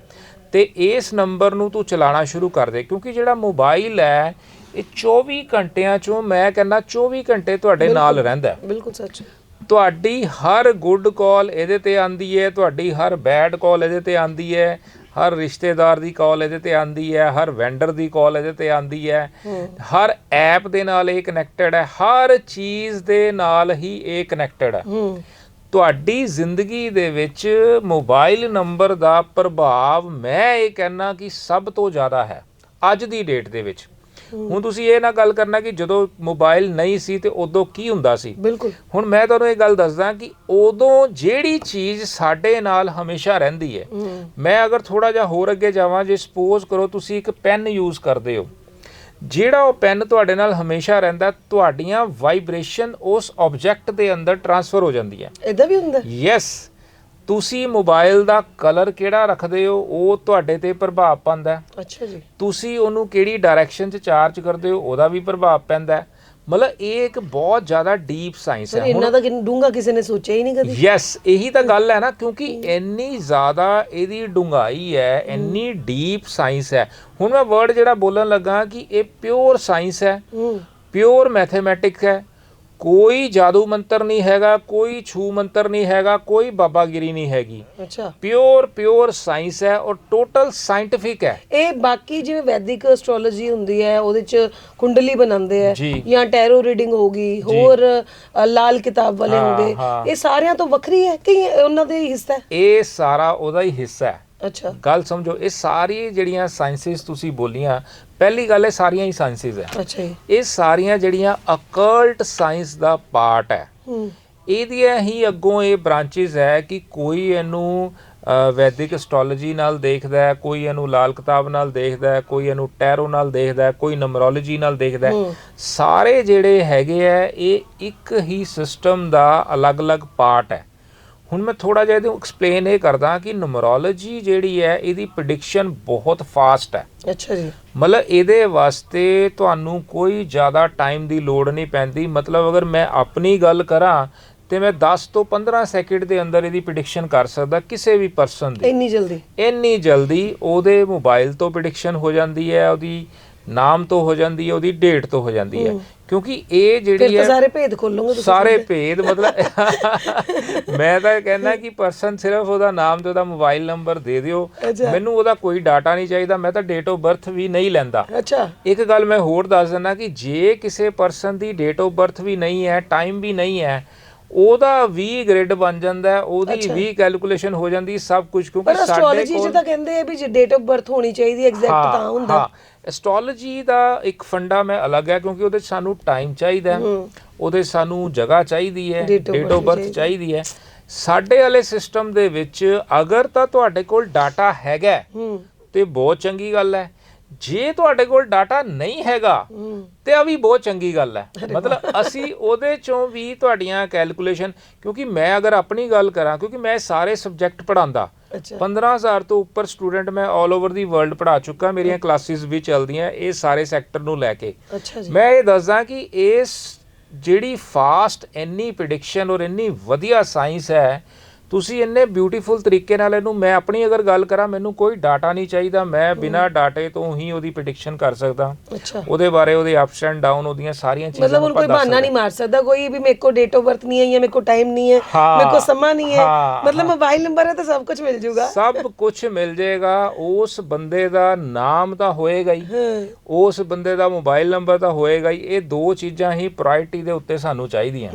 ਤੇ ਇਸ ਨੰਬਰ ਨੂੰ ਤੂੰ ਚਲਾਉਣਾ ਸ਼ੁਰੂ ਕਰ ਦੇ ਕਿਉਂਕਿ ਜਿਹੜਾ ਮੋਬਾਈਲ ਹੈ ਇਹ 24 ਘੰਟਿਆਂ ਚੋਂ ਮੈਂ ਕਹਿੰਦਾ 24 ਘੰਟੇ ਤੁਹਾਡੇ ਨਾਲ ਰਹਿੰਦਾ। ਬਿਲਕੁਲ ਸੱਚ ਤੁਹਾਡੀ ਹਰ ਗੁੱਡ ਕਾਲ ਇਹਦੇ ਤੇ ਆਂਦੀ ਹੈ ਤੁਹਾਡੀ ਹਰ ਬੈਡ ਕਾਲ ਇਹਦੇ ਤੇ ਆਂਦੀ ਹੈ ਹਰ ਰਿਸ਼ਤੇਦਾਰ ਦੀ ਕਾਲ ਇਹਦੇ ਤੇ ਆਂਦੀ ਹੈ ਹਰ ਵੈਂਡਰ ਦੀ ਕਾਲ ਇਹਦੇ ਤੇ ਆਂਦੀ ਹੈ। ਹਰ ਐਪ ਦੇ ਨਾਲ ਇਹ ਕਨੈਕਟਡ ਹੈ ਹਰ ਚੀਜ਼ ਦੇ ਨਾਲ ਹੀ ਇਹ ਕਨੈਕਟਡ ਹੈ। ਤੁਹਾਡੀ ਜ਼ਿੰਦਗੀ ਦੇ ਵਿੱਚ ਮੋਬਾਈਲ ਨੰਬਰ ਦਾ ਪ੍ਰਭਾਵ ਮੈਂ ਇਹ ਕਹਿਣਾ ਕਿ ਸਭ ਤੋਂ ਜ਼ਿਆਦਾ ਹੈ ਅੱਜ ਦੀ ਡੇਟ ਦੇ ਵਿੱਚ। ਹੁਣ ਤੁਸੀਂ ਇਹ ਨਾ ਗੱਲ ਕਰਨਾ ਕਿ ਜਦੋਂ ਮੋਬਾਈਲ ਨਹੀਂ ਸੀ ਤੇ ਉਦੋਂ ਕੀ ਹੁੰਦਾ ਸੀ? ਬਿਲਕੁਲ। ਹੁਣ ਮੈਂ ਤੁਹਾਨੂੰ ਇਹ ਗੱਲ ਦੱਸਦਾ ਕਿ ਉਦੋਂ ਜਿਹੜੀ ਚੀਜ਼ ਸਾਡੇ ਨਾਲ ਹਮੇਸ਼ਾ ਰਹਿੰਦੀ ਹੈ ਮੈਂ ਅਗਰ ਥੋੜਾ ਜਿਹਾ ਹੋਰ ਅੱਗੇ ਜਾਵਾਂ ਜੇ ਸਪੋਜ਼ ਕਰੋ ਤੁਸੀਂ ਇੱਕ ਪੈਨ ਯੂਜ਼ ਕਰਦੇ ਹੋ ਜਿਹੜਾ ਉਹ ਪੈਨ ਤੁਹਾਡੇ ਨਾਲ ਹਮੇਸ਼ਾ ਰਹਿੰਦਾ ਤੁਹਾਡੀਆਂ ਵਾਈਬ੍ਰੇਸ਼ਨ ਉਸ ਆਬਜੈਕਟ ਦੇ ਅੰਦਰ ਟਰਾਂਸਫਰ ਹੋ ਜਾਂਦੀ ਹੈ। ਇਦਾਂ ਵੀ ਹੁੰਦਾ? ਹੈ? ਯੈਸ ਤੁਸੀਂ ਮੋਬਾਈਲ ਦਾ ਕਲਰ ਕਿਹੜਾ ਰੱਖਦੇ ਹੋ? ਉਹ ਤੁਹਾਡੇ ਤੇ ਪ੍ਰਭਾਵ ਪਾਉਂਦਾ ਹੈ। ਅੱਛਾ ਜੀ। ਤੁਸੀਂ ਉਹਨੂੰ ਕਿਹੜੀ ਡਾਇਰੈਕਸ਼ਨ 'ਚ ਚਾਰਜ ਕਰਦੇ ਹੋ? ਉਹਦਾ ਵੀ ਪ੍ਰਭਾਵ ਪੈਂਦਾ ਹੈ। ਮਤਲਬ ਇਹ ਇੱਕ ਬਹੁਤ ਜ਼ਿਆਦਾ ਡੀਪ ਸਾਇੰਸ ਹੈ। ਇੰਨਾ ਤਾਂ ਡੂੰਗਾ ਕਿਸੇ ਨੇ ਸੋਚਿਆ ਹੀ ਨਹੀਂ ਕਦੀ। ਯੈਸ ਇਹੀ ਤਾਂ ਗੱਲ ਹੈ ਨਾ ਕਿਉਂਕਿ ਇੰਨੀ ਜ਼ਿਆਦਾ ਇਹਦੀ ਡੂੰਘਾਈ ਹੈ ਇੰਨੀ ਡੀਪ ਸਾਇੰਸ ਹੈ। ਹੁਣ ਮੈਂ ਵਰਡ ਜਿਹੜਾ ਬੋਲਣ ਲੱਗਾ ਕਿ ਇਹ ਪਿਓਰ ਸਾਇੰਸ ਹੂੰ। ਪਿਓਰ ਮੈਥਮੈਟਿਕਸ ਹੈ। ਕੋਈ ਜਾਦੂ ਮੰਤਰ ਨਹੀਂ ਹੈਗਾ ਕੋਈ ਛੂ ਮੰਤਰ ਨਹੀਂ ਹੈਗਾ ਕੋਈ ਬਾਬਾਗਿਰੀ ਨਹੀਂ ਹੈਗੀ। ਅੱਛਾ। ਪਿਓਰ ਪਿਓਰ ਸਾਇੰਸ ਹੈ ਔਰ ਟੋਟਲ ਸਾਇੰਟਿਫਿਕ ਹੈ। ਇਹ ਬਾਕੀ ਜਿਵੇਂ ਵੈਦਿਕ ਐਸਟ੍ਰੋਲੋਜੀ ਹੁੰਦੀ ਹੈ ਉਹਦੇ ਚ ਕੁੰਡਲੀ ਬਣਾਉਂਦੇ ਆ ਜੀ। ਟੈਰੋ ਰੀਡਿੰਗ ਹੋਗੀ ਹੋਰ ਲਾਲ ਕਿਤਾਬ ਵਾਲੇ ਹਾਂ, ਹੋਗੇ ਹਾਂ। ਇਹ ਸਾਰਿਆਂ ਤੋਂ ਵੱਖਰੀ ਹੈ ਕਿ ਉਹਨਾਂ ਦਾ ਹਿੱਸਾ ਹੈ? ਇਹ ਸਾਰਾ ਉਹਦਾ ਹੀ ਹਿੱਸਾ ਹੈ। ਅੱਛਾ। ਗੱਲ ਸਮਝੋ ਇਹ ਸਾਰੀ ਜਿਹੜੀਆਂ ਸਾਇੰਸਿਸ ਤੁਸੀਂ ਬੋਲੀਆਂ ਪਹਿਲੀ ਗੱਲ ਇਹ ਸਾਰੀਆਂ ਹੀ ਸਾਇੰਸਿਸ ਹੈ। ਅੱਛਾ ਜੀ। ਇਹ ਸਾਰੀਆਂ ਜਿਹੜੀਆਂ ਅਕਲਟ ਸਾਇੰਸ ਦਾ ਪਾਰਟ ਹੈ। ਹੂੰ। ਇਹਦੀਆਂ ਹੀ ਅੱਗੋਂ ਇਹ ਬ੍ਰਾਂਚੇਸ ਹੈ ਕਿ ਕੋਈ ਇਹਨੂੰ ਵੈਦਿਕ ਐਸਟ੍ਰੋਲੋਜੀ ਨਾਲ ਦੇਖਦਾ ਹੈ ਕੋਈ ਇਹਨੂੰ ਲਾਲ ਕਿਤਾਬ ਨਾਲ ਦੇਖਦਾ ਹੈ ਕੋਈ ਇਹਨੂੰ ਟੈਰੋ ਨਾਲ ਦੇਖਦਾ ਹੈ ਕੋਈ ਨੰਬਰੋਲੋਜੀ ਨਾਲ ਦੇਖਦਾ ਹੂੰ। ਸਾਰੇ ਜਿਹੜੇ ਹੈਗੇ ਆ ਇਹ ਇੱਕ ਹੀ ਸਿਸਟਮ ਦਾ ਅਲੱਗ-ਅਲੱਗ ਪਾਰਟ ਹੈ। ਹੁਣ ਮੈਂ ਥੋੜਾ ਜਿਹਾ ਇਹਨੂੰ ਐਕਸਪਲੇਨ ਇਹ ਕਰਦਾ ਕਿ ਨੰਬਰੋਲੋਜੀ ਜਿਹੜੀ ਹੈ ਇਹਦੀ ਪ੍ਰੈਡਿਕਸ਼ਨ ਬਹੁਤ ਫਾਸਟ ਹੈ। ਅੱਛਾ ਜੀ। ਮਤਲਬ ਇਹਦੇ ਵਾਸਤੇ ਤੁਹਾਨੂੰ ਕੋਈ ਜ਼ਿਆਦਾ ਟਾਈਮ ਦੀ ਲੋੜ ਨਹੀਂ ਪੈਂਦੀ। ਮਤਲਬ ਅਗਰ ਮੈਂ ਆਪਣੀ ਗੱਲ ਕਰਾਂ ਤੇ ਮੈਂ 10 ਤੋਂ 15 ਸੈਕਿੰਡ ਦੇ ਅੰਦਰ ਇਹਦੀ ਪ੍ਰੈਡਿਕਸ਼ਨ ਕਰ ਸਕਦਾ ਕਿਸੇ ਵੀ ਪਰਸਨ ਦੀ। ਇੰਨੀ ਜਲਦੀ? ਇੰਨੀ ਜਲਦੀ ਉਹਦੇ ਮੋਬਾਈਲ ਤੋਂ ਪ੍ਰੈਡਿਕਸ਼ਨ ਹੋ ਜਾਂਦੀ ਹੈ ਉਹਦੀ ਨਾਮ ਤੋਂ ਹੋ ਜਾਂਦੀ ਹੈ ਉਹਦੀ ਡੇਟ ਤੋਂ ਹੋ ਜਾਂਦੀ ਹੈ। ਕਿਉਂਕਿ ਇਹ ਜਿਹੜੀ ਹੈ ਸਾਰੇ ਭੇਦ ਖੋਲੋਗੇ ਤੁਸੀਂ ਸਾਰੇ ਭੇਦ ਮਤਲਬ ਮੈਂ ਤਾਂ ਕਹਿੰਦਾ ਕਿ ਪਰਸਨ ਸਿਰਫ ਉਹਦਾ ਨਾਮ ਤੇ ਉਹਦਾ ਮੋਬਾਈਲ ਨੰਬਰ ਦੇ ਦਿਓ। ਮੈਨੂੰ ਉਹਦਾ ਕੋਈ ਡਾਟਾ ਨਹੀਂ ਚਾਹੀਦਾ ਮੈਂ ਤਾਂ ਡੇਟ ਆਫ ਬਰਥ ਵੀ ਨਹੀਂ ਲੈਂਦਾ। ਅੱਛਾ। ਇੱਕ ਗੱਲ ਮੈਂ ਹੋਰ ਦੱਸ ਦਿੰਦਾ ਕਿ ਜੇ ਕਿਸੇ ਪਰਸਨ ਦੀ ਡੇਟ ਆਫ ਬਰਥ ਵੀ ਨਹੀਂ ਹੈ ਟਾਈਮ ਵੀ ਨਹੀਂ ਹੈ ਉਹਦਾ ਵੀ ਗ੍ਰਿਡ ਬਣ ਜਾਂਦਾ ਹੈ, ਉਹਦੀ। ਵੀ ਕੈਲਕੂਲੇਸ਼ਨ ਹੋ ਜਾਂਦੀ ਸਭ ਕੁਝ ਕਿਉਂਕਿ ਸਾਡੇ ਐਸਟ੍ਰੋਲੋਜੀ ਚ ਕੋਲ ਤਾਂ ਕਹਿੰਦੇ ਆ ਵੀ ਜੇ ਡੇਟ ਆਫ ਬਰਥ ਹੋਣੀ ਚਾਹੀਦੀ ਐਗਜ਼ੈਕਟ ਤਾਂ ਹੁੰਦਾ ਹਾਂ ਐਸਟ੍ਰੋਲੋਜੀ ਦਾ ਇੱਕ ਫੰਡਾ ਮੈਂ ਅਲੱਗ ਹੈ ਕਿਉਂਕਿ ਉਹਦੇ ਸਾਨੂੰ ਟਾਈਮ ਚਾਹੀਦਾ ਹੈ। ਉਹਦੇ ਸਾਨੂੰ ਜਗ੍ਹਾ ਚਾਹੀਦੀ ਹੈ ਡੇਟ ਆਫ ਬਰਥ ਚਾਹੀਦੀ। ਹੈ ਸਾਡੇ ਵਾਲੇ ਸਿਸਟਮ ਦੇ ਵਿੱਚ ਅਗਰ ਤਾਂ ਤੁਹਾਡੇ ਕੋਲ ਡਾਟਾ ਹੈਗਾ ਤੇ ਬਹੁਤ ਚੰਗੀ ਗੱਲ ਹੈ ਜੇ ਤੁਹਾਡੇ ਕੋਲ ਡਾਟਾ ਨਹੀਂ ਹੈਗਾ ਤੇ ਆ ਵੀ ਬਹੁਤ ਚੰਗੀ ਗੱਲ ਹੈ। ਮਤਲਬ ਅਸੀਂ ਉਹਦੇ ਚੋਂ ਵੀ ਤੁਹਾਡੀਆਂ ਕੈਲਕੂਲੇਸ਼ਨ ਕਿਉਂਕਿ ਮੈਂ ਅਗਰ ਆਪਣੀ ਗੱਲ ਕਰਾਂ ਕਿਉਂਕਿ ਮੈਂ ਸਾਰੇ ਸਬਜੈਕਟ ਪੜਾਉਂਦਾ ਅੱਛਾ। 15000 ਤੋਂ ਉੱਪਰ ਸਟੂਡੈਂਟ ਮੈਂ 올 ਓਵਰ ਦੀ ਵਰਲਡ ਪੜ੍ਹਾ ਚੁੱਕਾ ਮੇਰੀਆਂ ਕਲਾਸਿਸ ਵੀ ਚੱਲਦੀਆਂ ਇਹ ਸਾਰੇ ਸੈਕਟਰ ਨੂੰ ਲੈ ਕੇ। ਮੈਂ ਇਹ ਦੱਸਦਾ ਕਿ ਇਸ ਜਿਹੜੀ ਫਾਸਟ ਇੰਨੀ ਪ੍ਰੈਡਿਕਸ਼ਨ ਔਰ ਇੰਨੀ ਵਧੀਆ ਸਾਇੰਸ ਹੈ ਤੁਸੀਂ ਇੰਨੇ ਬਿਊਟੀਫੁਲ ਤਰੀਕੇ ਨਾਲ ਇਹਨੂੰ ਮੈਂ ਆਪਣੀ ਅਗਰ ਗੱਲ ਕਰਾਂ ਮੈਨੂੰ ਕੋਈ ਡਾਟਾ ਨਹੀਂ ਚਾਹੀਦਾ। ਮੈਂ ਬਿਨਾਂ ਡਾਟੇ ਤੋਂ ਹੀ ਉਹਦੀ ਪ੍ਰੈਡਿਕਸ਼ਨ ਕਰ ਸਕਦਾ। ਉਹਦੇ ਬਾਰੇ ਉਹਦੇ ਅਪਸ ਐਂਡ ਡਾਊਨ ਉਹਦੀਆਂ ਸਾਰੀਆਂ ਚੀਜ਼ਾਂ ਮਤਲਬ ਕੋਈ ਬਹਾਨਾ ਨਹੀਂ ਮਾਰ ਸਕਦਾ ਕੋਈ ਵੀ ਮੇਰੇ ਕੋ ਡੇਟ ਆਫ ਬਰਥ ਨਹੀਂ ਹੈ ਜਾਂ ਮੇਰੇ ਕੋ ਟਾਈਮ ਨਹੀਂ ਹੈ ਮੇਰੇ ਕੋ ਸਮਾਂ ਨਹੀਂ ਹੈ। ਮਤਲਬ ਮੋਬਾਈਲ ਨੰਬਰ ਹੈ ਤਾਂ ਸਭ ਕੁਝ ਮਿਲ ਜਾਊਗਾ ਸਭ ਕੁਝ ਮਿਲ ਜਾਏਗਾ ਉਸ ਬੰਦੇ ਦਾ ਨਾਮ ਤਾਂ ਹੋਏਗਾ ਹੀ। ਉਸ ਬੰਦੇ ਦਾ ਮੋਬਾਈਲ ਨੰਬਰ ਤਾਂ ਹੋਏਗਾ ਹੀ। ਇਹ ਦੋ ਚੀਜ਼ਾਂ ਹੀ ਪ੍ਰਾਇੋਰਟੀ ਦੇ ਉੱਤੇ ਸਾਨੂੰ ਚਾਹੀਦੀਆਂ।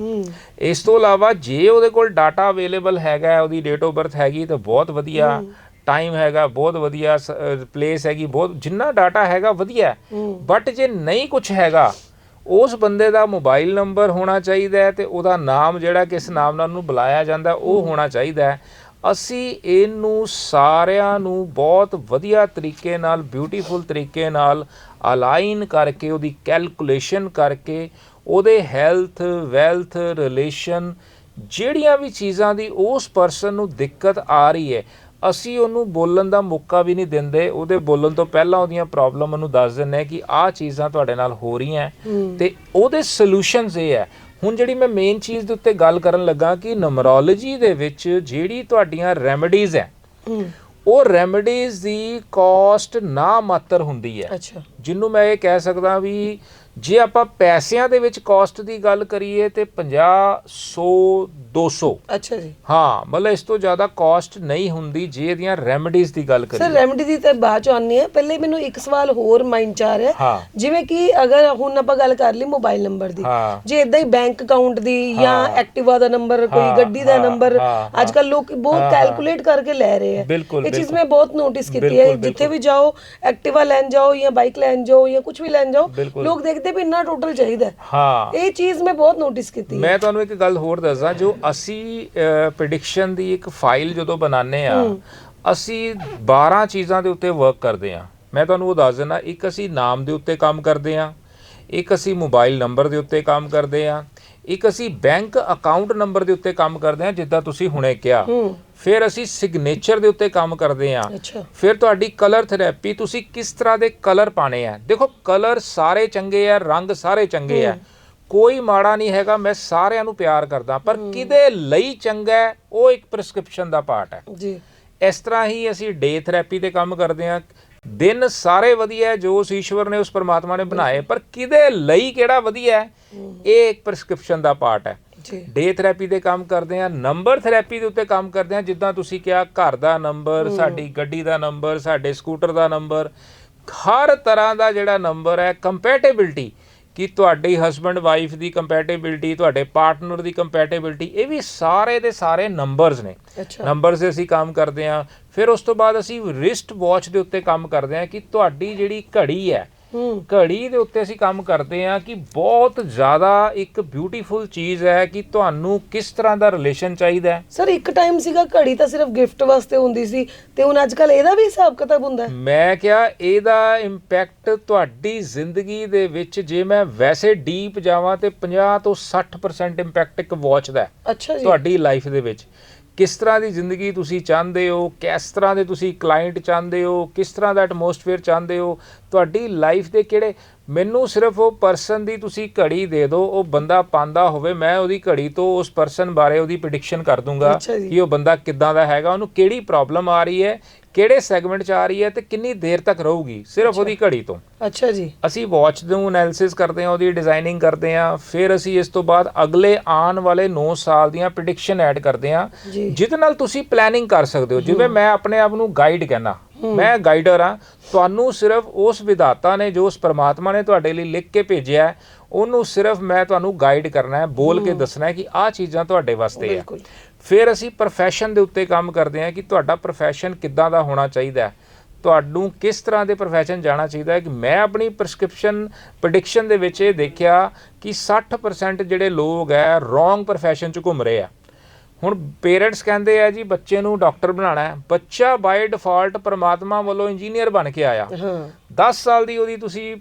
ਇਸ ਤੋਂ ਇਲਾਵਾ ਜੇ ਉਹਦੇ ਕੋਲ ਡਾਟਾ ਅਵੇਲੇਬਲ ਹੈਗਾ ਹੈ, ਉਹਦੀ ਡੇਟ ਆਫ ਬਰਥ ਹੈਗੀ ਤਾਂ ਬਹੁਤ ਵਧੀਆ ਟਾਈਮ ਹੈਗਾ ਬਹੁਤ ਵਧੀਆ ਪਲੇਸ ਹੈਗੀ ਬਹੁਤ ਜਿੰਨਾ ਡਾਟਾ ਹੈਗਾ ਵਧੀਆ। ਬਟ ਜੇ ਨਹੀਂ ਕੁਝ ਹੈਗਾ ਉਸ ਬੰਦੇ ਦਾ ਮੋਬਾਈਲ ਨੰਬਰ ਹੋਣਾ ਚਾਹੀਦਾ ਹੈ ਤੇ ਉਹਦਾ ਨਾਮ ਜਿਹੜਾ ਕਿਸ ਨਾਮ ਨਾਲ ਉਹਨੂੰ ਬੁਲਾਇਆ ਜਾਂਦਾ ਉਹ ਹੋਣਾ ਚਾਹੀਦਾ ਹੈ। ਅਸੀਂ ਇਹਨੂੰ ਸਾਰਿਆਂ ਨੂੰ ਬਹੁਤ ਵਧੀਆ ਤਰੀਕੇ ਨਾਲ ਬਿਊਟੀਫੁਲ ਤਰੀਕੇ ਨਾਲ ਅਲਾਈਨ ਕਰਕੇ ਉਹਦੀ ਕੈਲਕੂਲੇਸ਼ਨ ਕਰਕੇ ਉਹਦੇ ਹੈਲਥ ਵੈਲਥ ਰਿਲੇਸ਼ਨ ਜਿਹੜੀਆਂ ਵੀ ਚੀਜ਼ਾਂ ਦੀ ਉਸ ਪਰਸਨ ਨੂੰ ਦਿੱਕਤ ਆ ਰਹੀ ਹੈ ਅਸੀਂ ਉਹਨੂੰ ਬੋਲਣ ਦਾ ਮੌਕਾ ਵੀ ਨਹੀਂ ਦਿੰਦੇ। ਉਹਦੇ ਬੋਲਣ ਤੋਂ ਪਹਿਲਾਂ ਉਹਦੀਆਂ ਪ੍ਰੋਬਲਮ ਉਹਨੂੰ ਦੱਸ ਦਿੰਦੇ ਹਾਂ ਕਿ ਆਹ ਚੀਜ਼ਾਂ ਤੁਹਾਡੇ ਨਾਲ ਹੋ ਰਹੀਆਂ ਤੇ ਉਹਦੇ ਸੋਲੂਸ਼ਨਸ ਇਹ ਹੈ। ਹੁਣ ਜਿਹੜੀ ਮੈਂ ਮੇਨ ਚੀਜ਼ ਦੇ ਉੱਤੇ ਗੱਲ ਕਰਨ ਲੱਗਾ ਕਿ ਨਮਰੋਲੋਜੀ ਦੇ ਵਿੱਚ ਜਿਹੜੀ ਤੁਹਾਡੀਆਂ ਰੈਮੇਡੀਜ਼ ਹੂੰ ਉਹ ਰੈਮੇਡੀਜ਼ ਦੀ ਕਾਸਟ ਨਾ ਮਾਤਰ ਹੁੰਦੀ ਹੈ। ਅੱਛਾ। ਜਿਹਨੂੰ ਮੈਂ ਇਹ ਕਹਿ ਸਕਦਾ ਵੀ ਜੇ ਆਪਾਂ ਪੈਸਿਆਂ ਦੇ ਵਿੱਚ ਕਾਸਟ ਦੀ ਗੱਲ ਕਰੀਏ ਤੇ 50 100 200 ਅੱਛਾ ਜੀ। ਹਾਂ ਮਤਲਬ ਇਸ ਤੋਂ ਜ਼ਿਆਦਾ ਕਾਸਟ ਨਹੀਂ ਹੁੰਦੀ ਜੇ ਇਹਦੀਆਂ ਰੈਮੇਡੀਜ਼ ਦੀ ਗੱਲ ਸਰ ਕਰੀਏ ਰੈਮਡੀ ਦੀ ਤਾਂ ਬਾਅਦ ਚ ਆਉਂਦੀ ਹੈ। ਪਹਿਲੇ ਮੈਨੂੰ ਇੱਕ ਸਵਾਲ ਹੋਰ ਮਾਈਂਡ ਚ ਆ ਰਿਹਾ। ਜਿਵੇਂ ਕਿ ਅਗਰ ਹੁਣ ਆਪਾਂ ਗੱਲ ਕਰ ਲਈ ਮੋਬਾਈਲ ਨੰਬਰ ਦੀ। ਜੇ ਇਦਾਂ ਹੀ ਬੈਂਕ ਅਕਾਊਂਟ ਦੀ ਜਾਂ ਐਕਟਿਵਾ ਦਾ ਨੰਬਰ ਕੋਈ ਗੱਡੀ ਦਾ ਨੰਬਰ ਅੱਜ ਕੱਲ ਲੋਕ ਬਹੁਤ ਕੈਲਕੂਲੇਟ ਕਰਕੇ ਲੈ ਰਹੇ ਹੈ ਇਹ ਚੀਜ਼ ਮੈਂ ਬਹੁਤ ਨੋਟਿਸ ਕੀਤੀ ਹੈ। ਜਿੱਥੇ ਵੀ ਜਾਓ ਐਕਟਿਵਾ ਲੈਣ ਜਾਓ ਜਾਂ ਬਾਈਕ ਲੈਣ ਜਾਓ ਜਾਂ ਕੁਝ ਵੀ ਲੈਣ ਜਾਓ। ਲੋਕ ਦੇਖਦੇ ਵੀ ਇੰਨਾ ਟੋਟਲ ਚਾਹੀਦਾ ਹੈ। ਇਹ ਚੀਜ਼ ਮੈਂ ਬਹੁਤ ਨੋਟਿਸ ਕੀਤੀ ਮੈਂ ਤੁਹਾਨੂੰ ਇੱਕ ਗੱਲ ਹੋਰ ਦੱਸਦਾ ਜੋ ਅਸੀਂ ਪ੍ਰੈਡਿਕਸ਼ਨ ਦੀ ਇੱਕ ਫਾਈਲ ਜਦੋਂ ਬਣਾਉਂਦੇ ਆ ਅਸੀਂ 12 ਚੀਜ਼ਾਂ ਦੇ ਉੱਤੇ ਵਰਕ ਕਰਦੇ ਆ ਮੈਂ ਤੁਹਾਨੂੰ ਉਹ ਦੱਸ ਦਿੰਦਾ ਇੱਕ ਅਸੀਂ ਨਾਮ ਦੇ ਉੱਤੇ ਕੰਮ ਕਰਦੇ ਆ ਇੱਕ ਅਸੀਂ ਮੋਬਾਈਲ ਨੰਬਰ ਦੇ ਉੱਤੇ ਕੰਮ ਕਰਦੇ ਆ ਇੱਕ ਅਸੀਂ ਬੈਂਕ ਅਕਾਊਂਟ ਨੰਬਰ ਦੇ ਉੱਤੇ ਕੰਮ ਕਰਦੇ ਆ ਜਿੱਦਾਂ ਤੁਸੀਂ ਹੁਣੇ ਕਿਹਾ। ਫਿਰ ਅਸੀਂ ਸਿਗਨੇਚਰ ਦੇ ਉੱਤੇ ਕੰਮ ਕਰਦੇ ਆ ਫਿਰ ਤੁਹਾਡੀ ਕਲਰ ਥੈਰੇਪੀ ਤੁਸੀਂ ਕਿਸ ਤਰ੍ਹਾਂ ਦੇ ਕਲਰ ਪਾਣੇ ਆ? ਦੇਖੋ ਕਲਰ ਸਾਰੇ ਚੰਗੇ ਆ ਰੰਗ ਸਾਰੇ ਚੰਗੇ ਆ। ਕੋਈ ਮਾੜਾ ਨਹੀਂ ਹੈਗਾ ਮੈਂ ਸਾਰਿਆਂ ਨੂੰ ਪਿਆਰ ਕਰਦਾ ਪਰ ਕਿਹਦੇ ਲਈ ਚੰਗਾ ਉਹ ਇੱਕ ਪ੍ਰੈਸਕ੍ਰਿਪਸ਼ਨ ਦਾ ਪਾਰਟ ਹੈ। ਜੀ। ਇਸ ਤਰ੍ਹਾਂ ਹੀ ਅਸੀਂ ਡੇ ਥੈਰੇਪੀ ਤੇ ਕੰਮ ਕਰਦੇ ਹਾਂ। ਦਿਨ ਸਾਰੇ ਵਧੀਆ ਜੋ ਉਸ ਈਸ਼ਵਰ ਨੇ ਉਸ ਪਰਮਾਤਮਾ ਨੇ ਬਣਾਏ ਪਰ ਕਿਹਦੇ ਲਈ ਕਿਹੜਾ ਵਧੀਆ ਇਹ ਇੱਕ ਪ੍ਰੈਸਕ੍ਰਿਪਸ਼ਨ ਦਾ ਪਾਰਟ ਹੈ। ਡੇ ਥੈਰੇਪੀ ਤੇ ਕੰਮ ਕਰਦੇ ਆ ਨੰਬਰ ਥੈਰੇਪੀ ਦੇ ਉੱਤੇ ਕੰਮ ਕਰਦੇ ਆ ਜਿੱਦਾਂ ਤੁਸੀਂ ਕਿਹਾ ਘਰ ਦਾ ਨੰਬਰ ਸਾਡੀ ਗੱਡੀ ਦਾ ਨੰਬਰ ਸਾਡੇ ਸਕੂਟਰ ਦਾ ਨੰਬਰ ਹਰ ਤਰ੍ਹਾਂ ਦਾ ਜਿਹੜਾ ਨੰਬਰ ਹੈ ਕੰਪੈਟੀਬਿਲਟੀ ਕਿ ਤੁਹਾਡੀ ਹਸਬੰਡ ਵਾਈਫ ਦੀ ਕੰਪੈਟੀਬਿਲਟੀ ਤੁਹਾਡੇ ਪਾਰਟਨਰ ਦੀ ਕੰਪੈਟੀਬਿਲਟੀ ਇਹ ਵੀ ਸਾਰੇ ਦੇ ਸਾਰੇ ਨੰਬਰਸ ਨੇ। ਨੰਬਰਸ ਦੇ ਅਸੀਂ ਕੰਮ ਕਰਦੇ ਆ ਫਿਰ ਉਸ ਤੋਂ ਬਾਅਦ ਅਸੀਂ ਰਿਸਟ ਵਾਚ ਦੇ ਉੱਤੇ ਕੰਮ ਕਰਦੇ ਆ ਕਿ ਤੁਹਾਡੀ ਜਿਹੜੀ ਘੜੀ ਹੂੰ ਘੜੀ ਦੇ ਉੱਤੇ ਅਸੀਂ ਕੰਮ ਕਰਦੇ ਹਾਂ ਕਿ ਬਹੁਤ ਜ਼ਿਆਦਾ ਇੱਕ ਬਿਊਟੀਫੁਲ ਚੀਜ਼ ਹੈ ਕਿ ਤੁਹਾਨੂੰ ਕਿਸ ਤਰ੍ਹਾਂ ਦਾ ਰਿਲੇਸ਼ਨ ਚਾਹੀਦਾ ਹੈ। ਸਰ ਇੱਕ ਟਾਈਮ ਸੀਗਾ ਘੜੀ ਤਾਂ ਸਿਰਫ ਗਿਫਟ ਵਾਸਤੇ ਹੁੰਦੀ ਸੀ ਤੇ ਹੁਣ ਅੱਜ ਕੱਲ ਇਹਦਾ ਵੀ ਹਿਸਾਬ ਕਿਤਾਬ ਹੁੰਦਾ ਮੈਂ ਕਿਹਾ ਇਹਦਾ ਇੰਪੈਕਟ ਤੁਹਾਡੀ ਜ਼ਿੰਦਗੀ ਦੇ ਵਿੱਚ ਜੇ ਮੈਂ ਵੈਸੇ ਡੀਪ ਜਾਵਾਂ ਤੇ 50 ਤੋਂ 60% ਇੰਪੈਕਟ ਇੱਕ ਵਾਚ ਦਾ ਹੈ ਅੱਛਾ ਜੀ। ਤੁਹਾਡੀ ਲਾਈਫ ਦੇ ਵਿੱਚ। ਕਿਸ ਤਰ੍ਹਾਂ ਦੀ ਜ਼ਿੰਦਗੀ ਤੁਸੀਂ ਚਾਹੁੰਦੇ ਹੋ ਕਿਸ ਤਰ੍ਹਾਂ ਦੇ ਤੁਸੀਂ ਕਲਾਇੰਟ ਚਾਹੁੰਦੇ ਹੋ ਕਿਸ ਤਰ੍ਹਾਂ ਦਾ ਐਟਮੋਸਫੇਅਰ ਚਾਹੁੰਦੇ ਹੋ ਤੁਹਾਡੀ ਲਾਈਫ ਦੇ ਕਿਹੜੇ ਮੈਨੂੰ ਸਿਰਫ ਉਹ ਪਰਸਨ ਦੀ ਤੁਸੀਂ ਘੜੀ ਦੇ ਦਿਓ ਉਹ ਬੰਦਾ ਪਾਉਂਦਾ ਹੋਵੇ ਮੈਂ ਉਹਦੀ ਘੜੀ ਤੋਂ ਉਸ ਪਰਸਨ ਬਾਰੇ ਉਹਦੀ ਪ੍ਰੈਡਿਕਸ਼ਨ ਕਰ ਦੂੰਗਾ। ਕਿ ਉਹ ਬੰਦਾ ਕਿੱਦਾਂ ਦਾ ਹੈਗਾ ਉਹਨੂੰ ਕਿਹੜੀ ਪ੍ਰੋਬਲਮ ਆ ਰਹੀ ਹੈ ਕਿਹੜੇ ਸੈਗਮੈਂਟ 'ਚ ਆ ਰਹੀ ਹੈ ਤੇ ਕਿੰਨੀ ਦੇਰ ਤੱਕ ਰਹੂਗੀ? ਸਿਰਫ ਉਹਦੀ ਘੜੀ ਤੋਂ। ਅੱਛਾ ਜੀ। ਅਸੀਂ ਵਾਚ ਨੂੰ ਐਨਾਲਿਸਿਸ ਕਰਦੇ ਹਾਂ ਉਹਦੀ ਡਿਜ਼ਾਈਨਿੰਗ ਕਰਦੇ ਹਾਂ ਫਿਰ ਅਸੀਂ ਇਸ ਤੋਂ ਬਾਅਦ ਅਗਲੇ ਆਉਣ ਵਾਲੇ 9 ਸਾਲ ਦੀਆਂ ਪ੍ਰੈਡਿਕਸ਼ਨ ਐਡ ਕਰਦੇ ਹਾਂ ਜਿਹਦੇ ਨਾਲ ਤੁਸੀਂ ਪਲੈਨਿੰਗ ਕਰ ਸਕਦੇ ਹੋ। ਜਿਵੇਂ ਮੈਂ ਆਪਣੇ ਆਪ ਨੂੰ ਗਾਈਡ ਕਹਿਣਾ ਮੈਂ ਗਾਈਡਰ ਆ ਤੁਹਾਨੂੰ ਸਿਰਫ ਉਸ ਵਿਧਾਤਾ ਨੇ ਜੋ ਉਸ ਪਰਮਾਤਮਾ ਨੇ ਤੁਹਾਡੇ ਲਈ ਲਿਖ ਕੇ ਭੇਜਿਆ ਉਹਨੂੰ ਸਿਰਫ ਮੈਂ ਤੁਹਾਨੂੰ ਗਾਈਡ ਕਰਨਾ ਹੈ ਬੋਲ ਕੇ ਦੱਸਣਾ ਹੈ ਕਿ ਆਹ ਚੀਜ਼ਾਂ ਤੁਹਾਡੇ ਵਾਸਤੇ ਹੈ ਬਿਲਕੁਲ। ਫਿਰ ਅਸੀਂ profession ਦੇ ਉੱਤੇ ਕੰਮ ਕਰਦੇ ਹਾਂ ਕਿ ਤੁਹਾਡਾ profession ਕਿੱਦਾਂ ਦਾ ਹੋਣਾ ਚਾਹੀਦਾ ਹੈ। ਤੁਹਾਨੂੰ ਕਿਸ ਤਰ੍ਹਾਂ ਦੇ profession ਜਾਣਾ ਚਾਹੀਦਾ ਹੈ ਕਿ ਮੈਂ ਆਪਣੀ ਪ੍ਰੈਸਕ੍ਰਿਪਸ਼ਨ ਪ੍ਰੈਡਿਕਸ਼ਨ ਦੇ ਵਿੱਚ ਇਹ ਦੇਖਿਆ ਕਿ 60% ਜਿਹੜੇ ਲੋਕ ਹੈ ਰੋਂਗ profession 'ਚ ਘੁੰਮ ਰਹੇ ਆ। ਹੁਣ ਪੇਰੈਂਟਸ ਕਹਿੰਦੇ ਆ ਜੀ ਬੱਚੇ ਨੂੰ ਡਾਕਟਰ ਬਣਾਉਣਾ ਹੈ। ਬੱਚਾ ਬਾਈ ਡਿਫਾਲਟ ਪ੍ਰਮਾਤਮਾ ਵੱਲੋਂ ਇੰਜੀਨੀਅਰ ਬਣ ਕੇ ਆਇਆ। ਹਾਂ। 10 ਸਾਲ ਦੀ ਉਹਦੀ ਤੁਸੀਂ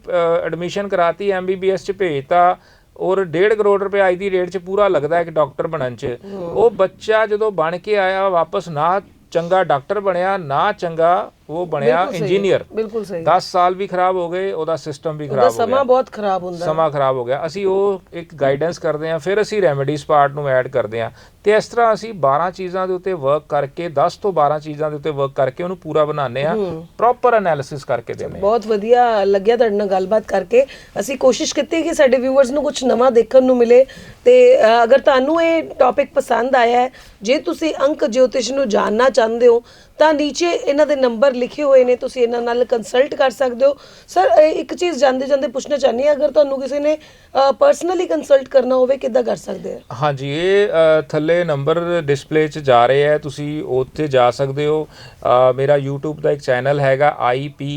ਐਡਮਿਸ਼ਨ ਕਰਾਤੀ ਐਮਬੀਬੀਐਸ ਚ ਭੇਜਤਾ। ਔਰ 1.5 ਕਰੋੜ ਰੁਪਏ ਅੱਜ ਦੀ ਰੇਟ ਚ ਪੂਰਾ ਲੱਗਦਾ ਹੈ ਕਿ ਡਾਕਟਰ ਬਣਨ ਚ। ਉਹ ਬੱਚਾ ਜਦੋਂ ਬਣ ਕੇ ਆਇਆ ਵਾਪਸ ਨਾ ਚੰਗਾ ਡਾਕਟਰ ਬਣਿਆ ਨਾ ਚੰਗਾ ਉਹ ਬਣਿਆ ਬਿਲਕੁਲ ਸਹੀ। ਇੰਜੀਨੀਅਰ ਬਿਲਕੁਲ ਸਹੀ। 10 ਸਾਲ ਵੀ ਖਰਾਬ ਹੋ ਗਏ ਉਹਦਾ ਸਿਸਟਮ ਵੀ ਉਹਦਾ ਖਰਾਬ ਹੋ ਸਮਾਂ ਗਿਆ। ਬਹੁਤ ਖਰਾਬ ਹੁੰਦਾ। ਸਮਾਂ ਖਰਾਬ ਹੋ ਗਿਆ। ਅਸੀਂ ਉਹ ਇੱਕ ਗਾਈਡੈਂਸ ਕਰਦੇ ਹਾਂ ਫਿਰ ਅਸੀਂ ਰੈਮੇਡੀਜ਼ ਪਾਰਟ ਨੂੰ ਐਡ ਕਰਦੇ ਹਾਂ। ਤੇ ਇਸ ਤਰ੍ਹਾਂ ਅਸੀਂ 12 ਚੀਜ਼ਾਂ ਦੇ ਉੱਤੇ ਵਰਕ ਕਰਕੇ 10 ਤੋਂ 12 ਚੀਜ਼ਾਂ ਦੇ ਉੱਤੇ ਵਰਕ ਕਰਕੇ ਉਹਨੂੰ ਪੂਰਾ ਬਣਾਉਂਦੇ ਹਾਂ। ਪ੍ਰੋਪਰ ਐਨਾਲਿਸਿਸ ਕਰਕੇ ਦਿੰਦੇ ਹਾਂ। ਬਹੁਤ ਵਧੀਆ ਲੱਗਿਆ ਤੁਹਾਡੇ ਨਾਲ ਗੱਲਬਾਤ ਕਰਕੇ। ਅਸੀਂ ਕੋਸ਼ਿਸ਼ ਕੀਤੀ ਕਿ ਸਾਡੇ ਵਿਊਅਰਸ ਨੂੰ ਕੁਝ ਨਵਾਂ ਦੇਖਣ ਨੂੰ ਮਿਲੇ। ਤੇ ਅ, ਅਗਰ ਤੁਹਾਨੂੰ ਇਹ ਟੌਪਿਕ ਪਸੰਦ ਆਇਆ ਹੈ ਜੇ ਤੁਸੀਂ ਅੰਕ ਜੋਤਿਸ਼ ਨੂੰ ਜਾਣਨਾ ਚਾਹੁੰਦੇ ਹੋ ਤਾਂ ਨੀਚੇ ਇਹਨਾਂ ਦੇ ਨੰਬਰ ਲਿਖੇ ਹੋਏ ਨੇ, ਤੁਸੀਂ ਇਹਨਾਂ ਨਾਲ ਕੰਸਲਟ ਕਰ ਸਕਦੇ ਹੋ। ਸਰ ਇੱਕ ਚੀਜ਼ ਜਾਂਦੇ ਜਾਂਦੇ ਪੁੱਛਣਾ ਚਾਹੁੰਦੀ ਹਾਂ, ਅਗਰ ਤੁਹਾਨੂੰ ਕਿਸੇ ਨੇ ਪਰਸਨਲੀ ਕੰਸਲਟ ਕਰਨਾ ਹੋਵੇ, ਕਿੱਦਾਂ ਕਰ ਸਕਦੇ ਆ? ਹਾਂਜੀ, ਇਹ ਥੱਲੇ ਨੰਬਰ ਡਿਸਪਲੇ 'ਚ ਜਾ ਰਹੇ ਹੈ ਤੁਸੀਂ ਉੱਥੇ ਜਾ ਸਕਦੇ ਹੋ। ਮੇਰਾ YouTube ਦਾ ਇੱਕ ਚੈਨਲ ਹੈਗਾ, I P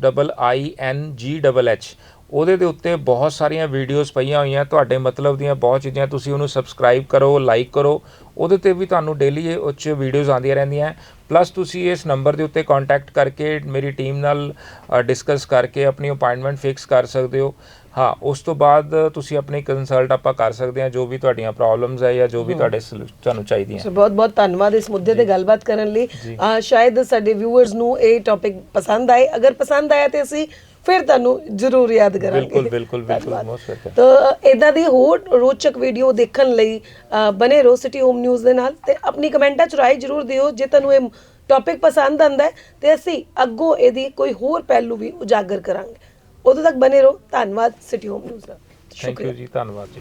double S I N G H ਉਹਦੇ ਦੇ ਉੱਤੇ ਬਹੁਤ ਸਾਰੀਆਂ ਵੀਡੀਓਜ਼ ਪਈਆਂ ਹੋਈਆਂ, ਤੁਹਾਡੇ ਮਤਲਬ ਦੀਆਂ ਬਹੁਤ ਚੀਜ਼ਾਂ, ਤੁਸੀਂ ਉਹਨੂੰ ਸਬਸਕ੍ਰਾਈਬ ਕਰੋ ਲਾਈਕ ਕਰੋ ਉਹਦੇ ਤੇ ਵੀ ਤੁਹਾਨੂੰ ਡੇਲੀ ਉੱਚ ਵੀਡੀਓਜ਼ ਆਉਂਦੀਆਂ ਰਹਿੰਦੀਆਂ ਪਲੱਸ ਤੁਸੀਂ ਇਸ ਨੰਬਰ ਦੇ ਉੱਤੇ ਕੰਟੈਕਟ ਕਰਕੇ ਮੇਰੀ ਟੀਮ ਨਾਲ ਡਿਸਕਸ ਕਰਕੇ ਆਪਣੀ ਅਪਾਇੰਟਮੈਂਟ ਫਿਕਸ ਕਰ ਸਕਦੇ ਹੋ। ਹਾਂ ਉਸ ਤੋਂ ਬਾਅਦ ਤੁਸੀਂ ਆਪਣੀ ਕੰਸਲਟ ਆਪਾਂ ਕਰ ਸਕਦੇ ਹਾਂ ਜੋ ਵੀ ਤੁਹਾਡੀਆਂ ਪ੍ਰੋਬਲਮਸ ਹੈ ਜਾਂ ਜੋ ਵੀ ਤੁਹਾਡੇ ਤੁਹਾਨੂੰ ਚਾਹੀਦੀਆਂ ਸੋ ਬਹੁਤ ਬਹੁਤ ਧੰਨਵਾਦ ਇਸ ਮੁੱਦੇ ਤੇ ਗੱਲਬਾਤ ਕਰਨ ਲਈ। ਸ਼ਾਇਦ ਸਾਡੇ ਵਿਊਅਰਸ ਨੂੰ ਇਹ ਟੌਪਿਕ ਪਸੰਦ ਆਏ। ਅਗਰ ਪਸੰਦ ਆਇਆ ਤੇ ਅਸੀਂ ਫਿਰ ਤੁਹਾਨੂੰ ਜ਼ਰੂਰ ਯਾਦ ਕਰਾਂਗੇ। ਬਿਲਕੁਲ ਬਿਲਕੁਲ ਬਿਲਕੁਲ। ਮੋਸਟ ਵੈਲਕਮ ਤਾਂ ਇਦਾਂ ਦੀ ਹੋਰ ਰੋਚਕ ਵੀਡੀਓ ਦੇਖਣ ਲਈ ਬਨੇ ਰਹੋ ਸਿਟੀ ਹੋਮ ਨਿਊਜ਼ ਦੇ ਨਾਲ ਤੇ ਆਪਣੀ ਕਮੈਂਟਾਂ ਚ ਰਾਏ ਜ਼ਰੂਰ ਦਿਓ ਜੇ ਤੁਹਾਨੂੰ ਇਹ ਟੌਪਿਕ ਪਸੰਦ ਆਂਦਾ ਹੈ ਤੇ ਅਸੀਂ ਅੱਗੋਂ ਇਹਦੀ ਕੋਈ ਹੋਰ ਪਹਿਲੂ ਵੀ ਉਜਾਗਰ ਕਰਾਂਗੇ। ਉਦੋਂ ਤੱਕ ਬਨੇ ਰਹੋ। ਧੰਨਵਾਦ ਸਿਟੀ ਹੋਮ ਨਿਊਜ਼ ਦਾ। ਥੈਂਕ ਯੂ ਜੀ ਧੰਨਵਾਦ ਜੀ।